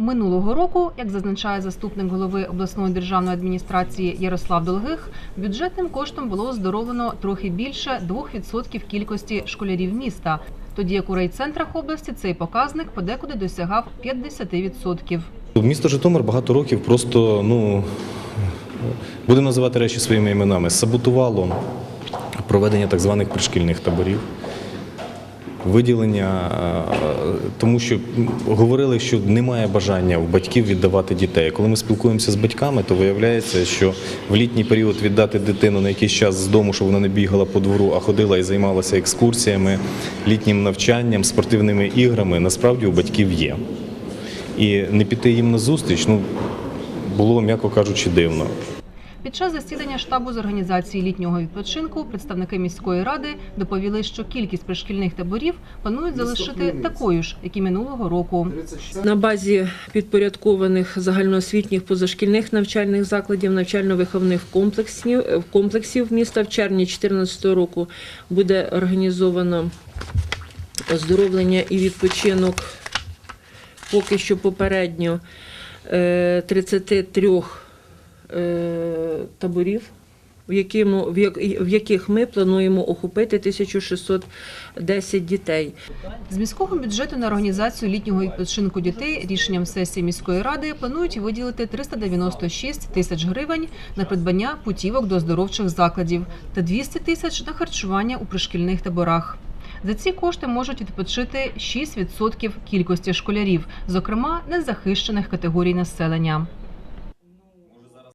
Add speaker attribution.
Speaker 1: Минулого року, як зазначає заступник голови обласної державної адміністрації Ярослав Долгих, бюджетним коштом було оздоровлено трохи більше 2% кількості школярів міста, тоді як у райцентрах області цей показник подекуди досягав 50%.
Speaker 2: Місто Житомир багато років просто, ну будемо називати речі своїми іменами, саботувало проведення так званих пришкільних таборів. Виділення, е, тому що говорили, що немає бажання у батьків віддавати дітей. Коли ми спілкуємося з батьками, то виявляється, що в літній період віддати дитину на якийсь час з дому, щоб вона не бігала по двору, а ходила і займалася екскурсіями, літнім навчанням, спортивними іграми, насправді у батьків є. І не піти їм на зустріч, ну було, м'яко кажучи, дивно.
Speaker 1: Під час засідання штабу з організації літнього відпочинку представники міської ради доповіли, що кількість пришкільних таборів планують залишити такою ж, як і минулого року.
Speaker 3: На базі підпорядкованих загальноосвітніх позашкільних навчальних закладів, навчально-виховних комплексів, комплексів міста. В червні 2014 року буде організовано оздоровлення і відпочинок. Поки що попередньо е, 33 е, таборів. В, яких ми плануємо охопити 1610 дітей.
Speaker 1: З міського бюджету на організацію літнього відпочинку дітей рішенням сесії міської ради планують виділити 396 тисяч гривень на придбання путівок до оздоровчих закладів та 200 тисяч на харчування у пришкільних таборах. За ці кошти можуть відпочити 6% кількості школярів, зокрема незахищених категорій населення.